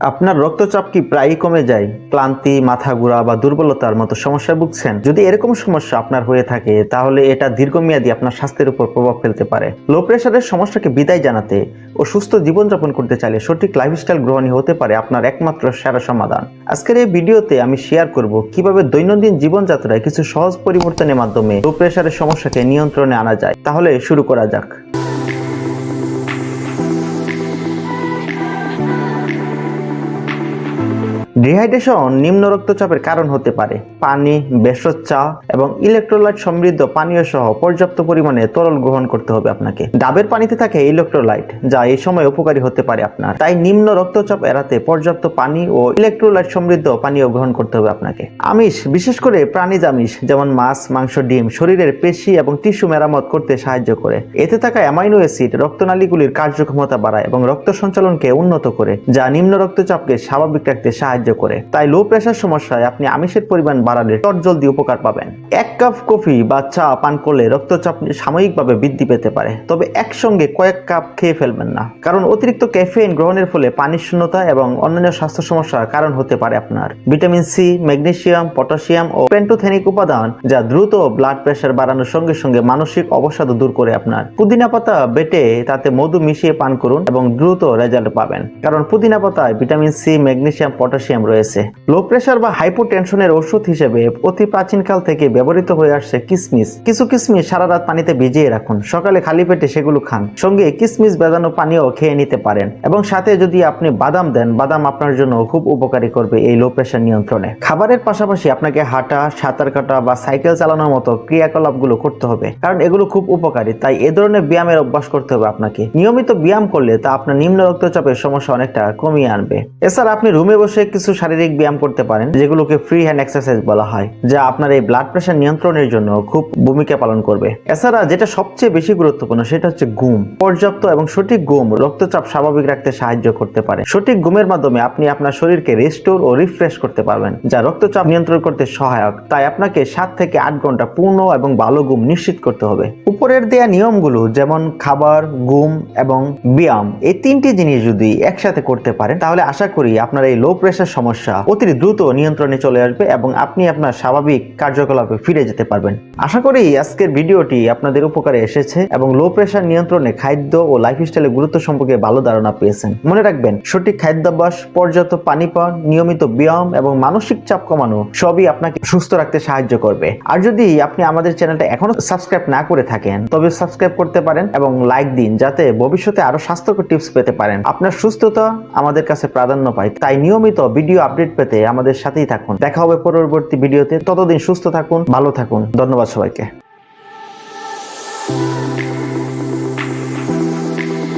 আপনার রক্তচাপ কি প্রায়ই কমে যায়? ক্লান্তি, মাথা ঘোরা বা দুর্বলতার মতো সমস্যায় ভুগছেন? যদি এরকম সমস্যা আপনার হয়ে থাকে, তাহলে এটা দীর্ঘমেয়াদী আপনার স্বাস্থ্যের উপর প্রভাব ফেলতে পারে। লো প্রেশারের সমস্যাকে বিদায় জানাতে ও সুস্থ জীবনযাপন করতে চাইলে সঠিক লাইফস্টাইল গ্রহণই হতে পারে আপনার একমাত্র সেরা সমাধান। আজকের এই ভিডিওতে আমি শেয়ার করব কীভাবে দৈনন্দিন জীবনযাত্রায় কিছু সহজ পরিবর্তনের মাধ্যমে লো প্রেশারের সমস্যাকে নিয়ন্ত্রণে আনা যায়। তাহলে শুরু করা যাক। ডিহাইড্রেশন নিম্ন রক্তচাপের কারণ হতে পারে। পানি ভেষজ চা এবং ইলেকট্রোলাইট সমৃদ্ধ পানীয় সহ পর্যাপ্ত পরিমাণে তরল গ্রহণ করতে হবে আপনাকে। ডাবের পানিতে থাকে ইলেকট্রোলাইট যা এই সময় উপকারী হতে পারে আপনার। তাই নিম্ন রক্তচাপ এড়াতে পর্যাপ্ত পানি ও ইলেকট্রোলাইট সমৃদ্ধ পানীয় গ্রহণ করতে হবে আপনাকে। আমিষ, বিশেষ করে প্রাণীজ আমিষ, যেমন মাছ, মাংস, ডিম, শরীরের পেশি এবং টিস্যু মেরামত করতে সাহায্য করে। এতে থাকা অ্যামাইনো অ্যাসিড রক্তনালীগুলির কার্যক্ষমতা বাড়ায় এবং রক্ত সঞ্চালনকে উন্নত করে, যা নিম্ন রক্তচাপকে স্বাভাবিক রাখতে সাহায্য করে। তাই লো প্রেশার সমস্যায় আপনি আমিষের পরিমাণ বাড়ালে জলদি উপকার পাবেন। এক কাপ কফি বা চা পান করলে রক্তচাপ সাময়িকভাবে বৃদ্ধি পেতে পারে। তবে একসঙ্গে কয়েক কাপ খেয়ে ফেলবেন না। কারণ অতিরিক্ত ক্যাফেইন গ্রহণের ফলে পানির শূন্যতা এবং অন্যান্য স্বাস্থ্য সমস্যার কারণ হতে পারে আপনার। ভিটামিন সি ম্যাগনেশিয়াম পটাশিয়াম ও পেন্টোথেনিক উপাদান, যা দ্রুত ব্লাড প্রেশার বাড়ানোর সঙ্গে সঙ্গে মানসিক অবসাদ দূর করে আপনার। পুদিনা পাতা বেটে তাতে মধু মিশিয়ে পান করুন এবং দ্রুত রেজাল্ট পাবেন। কারণ পুদিনা পাতায় ভিটামিন সি ম্যাগনেশিয়াম পটাশিয়াম রয়েছে। লো প্রেশার বা হাইপোটেনশনের ওষুধ হিসেবে অতি প্রাচীনকাল থেকে ব্যবহৃত হয়ে আসছে কিসমিস। কিছু কিসমিস সারা রাত পানিতে ভিজিয়ে রাখুন। সকালে খালি পেটে সেগুলো খান। সঙ্গে কিসমিস বেদানো পানীয় খেয়ে নিতে পারেন। এবং সাথে যদি আপনি বাদাম দেন, বাদাম আপনার জন্য খুব উপকারী করবে এই লো প্রেশার নিয়ন্ত্রণে। খাবারের পাশাপাশি আপনাকে হাঁটা, সাঁতার কাটা বা সাইকেল চালানোর মতো ক্রিয়াকলাপগুলো করতে হবে। কারণ এগুলো খুব উপকারী, তাই এ ধরনের ব্যায়ামের অভ্যাস করতে হবে আপনাকে। নিয়মিত ব্যায়াম করলে তা আপনার নিম্ন রক্তচাপের সমস্যা অনেকটা কমিয়ে আনবে। এছাড়া আপনি রুমে বসে কিছু শারীরিক ব্যায়াম করতে পারেন, যেগুলোকে ফ্রি হ্যান্ড এক্সারসাইজ বলা হয়, যা আপনার এই ব্লাড প্রেশার নিয়ন্ত্রণের জন্য খুব ভূমিকা পালন করবে। এছাড়া যেটা সবচেয়ে বেশি গুরুত্বপূর্ণ, সেটা হচ্ছে ঘুম। পর্যাপ্ত এবং সঠিক ঘুম, রক্তচাপ স্বাভাবিক রাখতে সাহায্য করতে পারে। সঠিক ঘুমের মাধ্যমে আপনি আপনার শরীরকে রেস্টোর ও রিফ্রেশ করতে পারবেন, যা রক্তচাপ নিয়ন্ত্রণ করতে সহায়ক। তাই আপনাকে সাত থেকে আট ঘণ্টা পূর্ণ এবং ভালো ঘুম নিশ্চিত করতে হবে। উপরের দেয়া নিয়মগুলো যেমন খাবার, ঘুম এবং ব্যায়াম, এই তিনটি জিনিস যদি একসাথে করতে পারেন, তাহলে আশা করি আপনার এই লো প্রেশার সমস্যা, অতি দ্রুত নিয়ন্ত্রণে চলে আসবে এবং আপনি আপনার স্বাভাবিক কার্যকলাপে ফিরে যেতে পারবেন। আশা করি আজকের ভিডিওটি আপনাদের উপকারে এসেছে এবং লো প্রেশার নিয়ন্ত্রণে খাদ্য ও লাইফস্টাইলের গুরুত্ব সম্পর্কে ভালো ধারণা পেয়েছেন। মনে রাখবেন, সঠিক খাদ্যাভ্যাস, পর্যাপ্ত পানি পান নিয়মিত ব্যায়াম এবং মানসিক চাপ কমানো সবই আপনাকে সুস্থ রাখতে সাহায্য করবে। আর যদি আপনি আমাদের চ্যানেলটা এখনও সাবস্ক্রাইব না করে থাকেন, তবে সাবস্ক্রাইব করতে পারেন এবং লাইক দিন যাতে ভবিষ্যতে আরও স্বাস্থ্যকর টিপস পেতে পারেন। আপনার সুস্থতা আমাদের কাছে প্রাধান্য পায়, তাই নিয়মিত ভিডিও আপডেট পেতে আমাদের সাথেই থাকুন। দেখা হবে পরবর্তী ভিডিওতে। ততদিন সুস্থ থাকুন, ভালো থাকুন। ধন্যবাদ সবাইকে।